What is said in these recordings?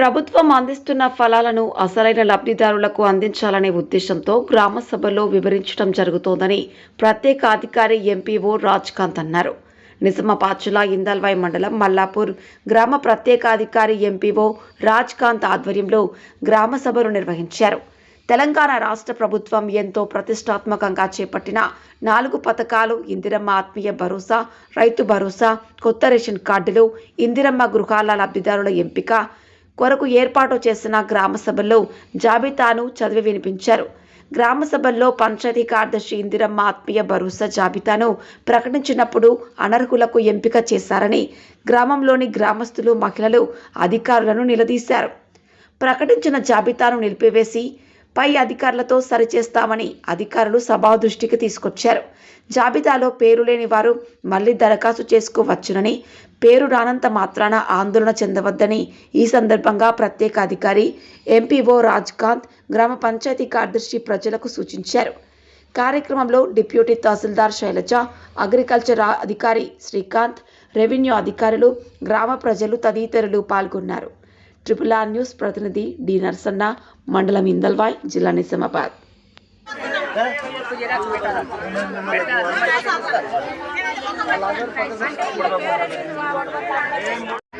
ప్రభుత్వం అందిస్తున్న ఫలాలను అసలైన లబ్ధిదారులకు అందించాలనే ఉద్దేశంతో గ్రామసభలో వివరించడం జరుగుతోందని ప్రత్యేక అధికారి ఎంపీఓ రాజ్కాంత్ అన్నారు. నిజామాబాద్ ఇందల్వాయి మండలం మల్లాపూర్ గ్రామ ప్రత్యేక అధికారి ఎంపీఓ రాజ్కాంత్ ఆధ్వర్యంలో గ్రామసభలు నిర్వహించారు. తెలంగాణ రాష్ట్ర ప్రభుత్వం ఎంతో ప్రతిష్టాత్మకంగా చేపట్టిన నాలుగు పథకాలు ఇందిరమ్మ ఆత్మీయ భరోసా రైతు భరోసా కొత్త రేషన్ కార్డులు ఇందిరమ్మ గృహాల లబ్ధిదారుల ఎంపిక కొరకు ఏర్పాటు చేసిన గ్రామ సభల్లో జాబితాను చదివి వినిపించారు. గ్రామ సభల్లో పంచాయతీ కార్యదర్శి ఇందిరమ్మ ఆత్మీయ భరోసా జాబితాను ప్రకటించినప్పుడు అనర్హులకు ఎంపిక చేశారని గ్రామంలోని గ్రామస్తులు మహిళలు అధికారులను నిలదీశారు. ప్రకటించిన జాబితాను నిలిపివేసి పై అధికారులతో సరిచేస్తామని అధికారులు సభా దృష్టికి తీసుకొచ్చారు. జాబితాలో పేరు లేని వారు మళ్ళీ దరఖాస్తు చేసుకోవచ్చునని పేరు రానంత మాత్రాన ఆందోళన చెందవద్దని ఈ సందర్భంగా ప్రత్యేక అధికారి ఎంపీఓ రాజ్కాంత్ గ్రామ పంచాయతీ కార్యదర్శి ప్రజలకు సూచించారు. కార్యక్రమంలో డిప్యూటీ తహసీల్దార్ శైలజ అగ్రికల్చర్ అధికారి శ్రీకాంత్ రెవెన్యూ అధికారులు గ్రామ ప్రజలు తదితరులు పాల్గొన్నారు. ట్రిపుల్ ఆర్ న్యూస్ ప్రతినిధి డి నర్సన్న మండలం ఇందల్వాయ్ జిల్లా నిజామాబాద్.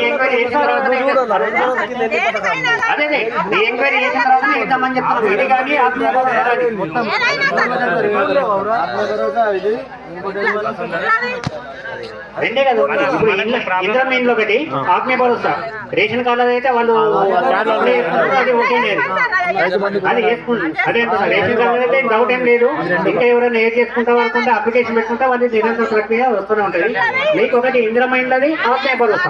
ఎంక్వైరీ చేసిన తర్వాత అదే ఎంక్వైరీ చేసిన తర్వాత ఇద్దామని చెప్తున్నాం ఇది కానీ ఆత్మీయ రెండే కదా ఇప్పుడు ఇంట్లో ఇద్దరం ఇంట్లో ఒకటి ఆత్మీయ భరోసా రేషన్ కార్డు అయితే వాళ్ళు అది ఓకే లేదు. అది చేసుకుంటారు అదే రేషన్ కార్డు అయితే డౌట్ ఏం లేదు. ఇంకా ఎవరైనా ఏది చేసుకుంటాం అనుకుంటే అప్లికేషన్ పెట్టుకుంటే వాళ్ళు నిరంతర ప్రక్రియ వస్తూనే ఉంటుంది. మీకు ఒకటి ఇంద్రమైనది ఆత్మీయ భరోసా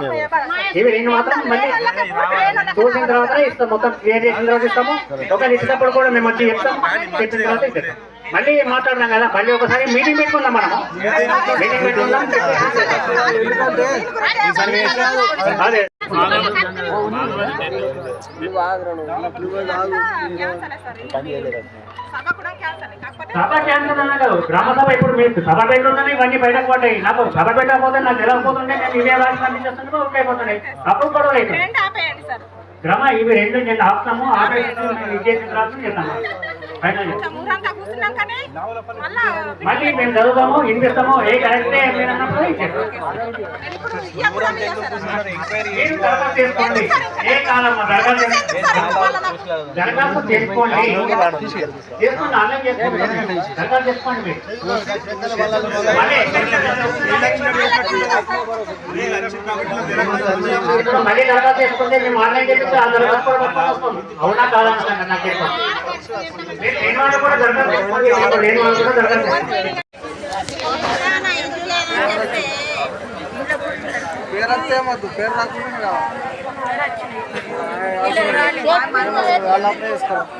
ఇవి రెండు మాత్రం మళ్ళీ చూసిన తర్వాత ఇస్తాం మొత్తం క్లియర్ చేసిన తర్వాత ఇస్తాము ఒకవేళ ఇచ్చినప్పుడు కూడా మేము వచ్చి చెప్తాం. చెప్పిన తర్వాత మళ్ళీ మాట్లాడినాం కదా. మళ్ళీ ఒకసారి మీటింగ్ పెట్టుకుందాం మనము. మీటింగ్ పెట్టుకుందాం. సభ క్యాన్సల్ అన్నా కాదు గ్రామ ఇప్పుడు మీరు సభ పెట్టుకుంటే ఇవన్నీ బయటకు పడ్డాయి నాకు సభ పెట్టకపోతే నాకు తెలియకపోతుంటే నేను ఇదే రాష్ట్రాన్ని పంపించేస్తుంటే ఓకే అయిపోతున్నాయి అప్పుడు గొడవ అవుతుంది గ్రామ ఇవి రెండు నేను ఆపుతాము మళ్ళా మేము చదువుతాము వినిపిస్తాము ఏ కరెక్టే మీరు అన్నప్పుడు. మీరు దరఖాస్తు చేసుకోండి. ఏ కాలం దరఖాస్తు దరఖాస్తు చేసుకోండి. చేసుకోండి ఆన్లైన్ చేసుకోండి. దరఖాస్తు చేసుకోండి మీరు. మళ్ళీ దరఖాస్తు చేసుకుంటే మేము ఆన్లైన్ చేపిస్తే పట్టుకొని వస్తాం అవునా కాదా. నాకు లేని వాళ్ళు కూడా వాళ్ళు కూడా పేరు అంతే ఏమొద్దు పేరు రాకుండా కావాలి వాళ్ళు అప్లై చేసుకోవాలి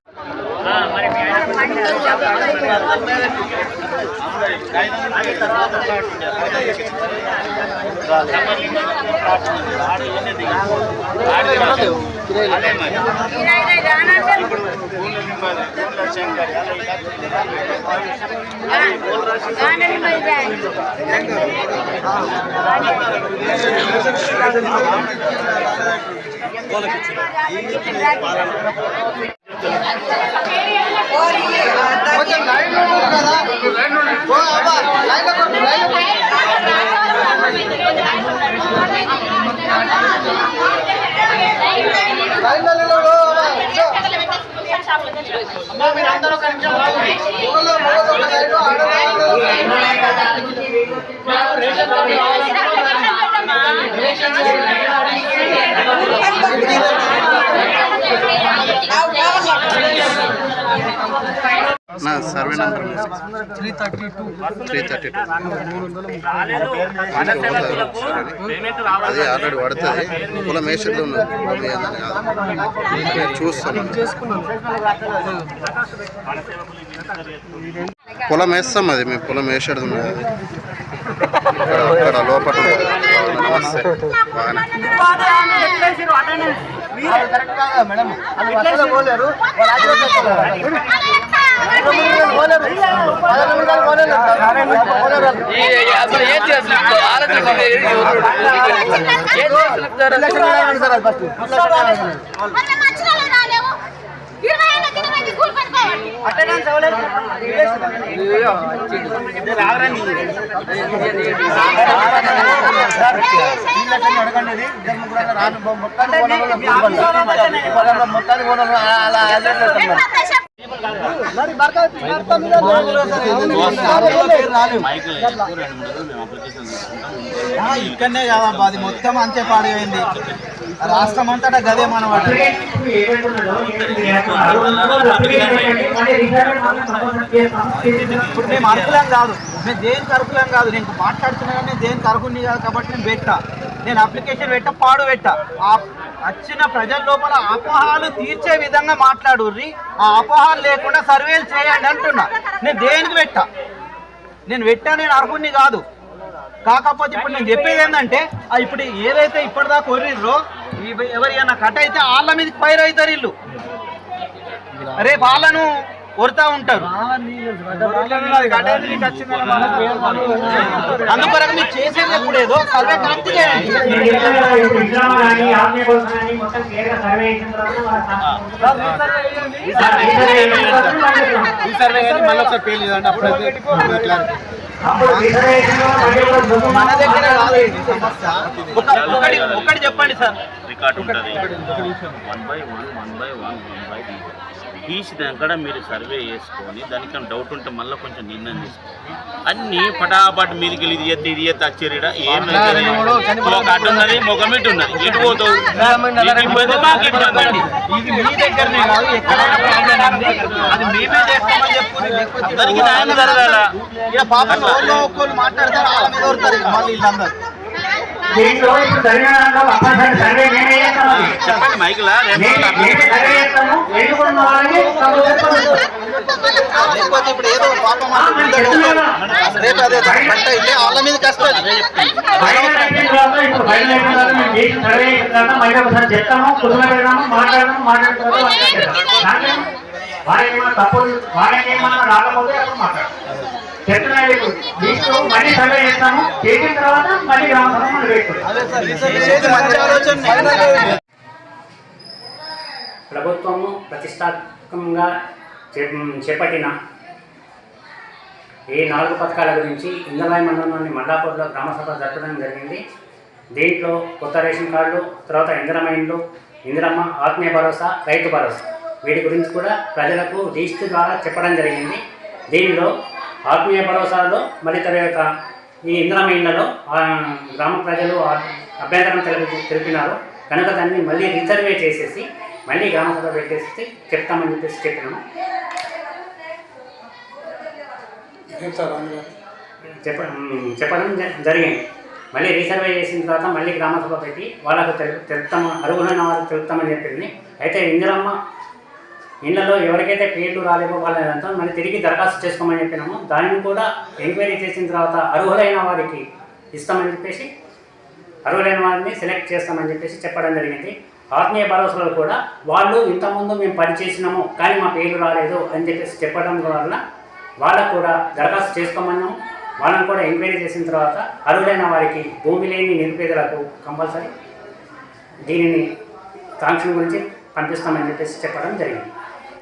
కొంచెం లైన్ లో ఉన్నారు కదా ఓ అబ్బా, లైన్లో కొంచెం, లైన్లో కొంచెం. లైన్లో నిలబడు, అబ్బా, కూర్చో. మొగలు, మొగలు ఒక లైన్, ఆడవాళ్ళు ఒక line. Survey number three thirty two. Three thirty two అది ఆల్రెడీ పడుతుంది. పొలం వేసేది ఉన్నది. చూస్తాను పొలం వేస్తాం అది. మేము పొలం వేసేది ఉన్నది. అక్కడ లోపల. నమస్తే. బాగానే. కరెక్ట్ కాదా మేడం వాళ్ళు బస్సులో పోలేరు అడగండి మొత్తానికి అలా మరి భర్త భర్త మీద ఇక్కడనే కాదబ్బా అది మొత్తం అంతే పాడైంది రాష్ట్రం అంతటా గదే మనవాడు ఇప్పుడు మేము అర్హులం కాదు. మేము దేనికి అర్హులం కాదు. నేను మాట్లాడుతున్నా కానీ దేనికి అర్హుని కాదు కాబట్టి నేను పెట్టా నేను అప్లికేషన్ పెట్ట పాడు పెట్ట. ఆ వచ్చిన ప్రజల లోపల అపోహాలు తీర్చే విధంగా మాట్లాడుర్రి. ఆ అపోహాలు లేకుండా సర్వేలు చేయండి అంటున్నా. నేను దేనికి పెట్టా? నేను పెట్టా నేను అర్హుణ్ణి కాదు. కాకపోతే ఇప్పుడు నేను చెప్పేది ఏంటంటే ఇప్పుడు ఏదైతే ఇప్పటిదాకా కొర్రిర్రో ఎవరైనా కట్ అయితే వాళ్ళ మీద ఫైర్ అవుతారు వీళ్ళు. రేపు వాళ్ళను కొడతా ఉంటారు. అందుకొరకు మీరు చేసేది ఎప్పుడు ఏదో సర్వే కరెక్ట్ చేయండి. ఈ సర్వే కానీ మళ్ళీ ఒకసారి ఫెయిల్ అప్పుడైతే క్లారిటీ అప్పుడు మన దగ్గర ఒకటి చెప్పండి సార్. రికార్డు ఉంటుంది. One by one one by one one by తీసినాక మీరు సర్వే చేసుకొని దానికన్నా డౌట్ ఉంటే మళ్ళీ కొంచెం నిర్ణయం తీసుకోండి. అన్ని పటాపట్ మీదకి వెళ్ళి ఇది ఎత్తి ఇది ఎత్తి వచ్చేరిడా ఏమైతే ఒక అడ్డు ఉన్నది మొగమిటి ఉన్నది. ఇటు పోతావు? అందరికీ న్యాయం జరగాల. మాట్లాడతారు సర్వే. చెప్పండి మైకులా? లేకపోతే ఇప్పుడు ఏదో పాపం రేపు అదే పంట ఇల్లే వాళ్ళ మీద కష్టం తప్పులు వాళ్ళకి ఏమన్నా రాకపోతే అప్పుడు మాట్లాడదాం చెప్తున్నాయి దీంట్లో మళ్ళీ సర్వే చేస్తాము చేసిన తర్వాత మళ్ళీ గ్రామ సభ మనం ఆలోచన ప్రభుత్వము ప్రతిష్టాత్మకంగా చేపట్టిన ఈ నాలుగు పథకాల గురించి ఇందలాయి మండలంలోని మల్లాపూర్లో గ్రామసభ జరపడం జరిగింది. దీంట్లో కొత్త రేషన్ కార్డులు తర్వాత ఇందిరమైండ్లు ఇందిరమ్మ ఆత్మీయ భరోసా రైతు భరోసా వీటి గురించి కూడా ప్రజలకు లిస్టు ద్వారా చెప్పడం జరిగింది. దీనిలో ఆత్మీయ భరోసాలో మరి తర్వాత ఈ ఇందిరమైండ్లలో గ్రామ ప్రజలు అభ్యంతరం తెలిపి తెలిపినారు. కనుక దాన్ని మళ్ళీ రిజర్వే చేసేసి మళ్ళీ గ్రామ సభ పెట్టేసి చెప్తామని చెప్పేసి చెప్పినాము. చెప్పడం జ- జరిగింది. మళ్ళీ రీసర్వే చేసిన తర్వాత మళ్ళీ గ్రామ సభ పెట్టి వాళ్ళకు తెలు తెలుపుతాము అర్హులైన వారికి తెలుపుతామని చెప్పింది. అయితే ఇందిరమ్మ ఇళ్ళలో ఎవరికైతే పేర్లు రాలేవో వాళ్ళంతా మళ్ళీ తిరిగి దరఖాస్తు చేసుకోమని చెప్పినాము. దానిని కూడా ఎంక్వైరీ చేసిన తర్వాత అర్హులైన వారికి ఇస్తామని చెప్పేసి అర్హులైన వారిని సెలెక్ట్ చేస్తామని చెప్పేసి చెప్పడం జరిగింది. ఆత్మీయ భరోసాలు కూడా వాళ్ళు ఇంతకుముందు మేము పనిచేసినాము కానీ మా పేరు రాలేదు అని చెప్పేసి చెప్పడం వల్ల వాళ్ళకు కూడా దరఖాస్తు చేసుకోమన్నాము. వాళ్ళని కూడా ఎంక్వైరీ చేసిన తర్వాత అర్హులైన వారికి భూమి లేని నిరుపేదలకు కంపల్సరీ దీనిని సాంక్షన్ గురించి పంపిస్తామని చెప్పేసి చెప్పడం జరిగింది.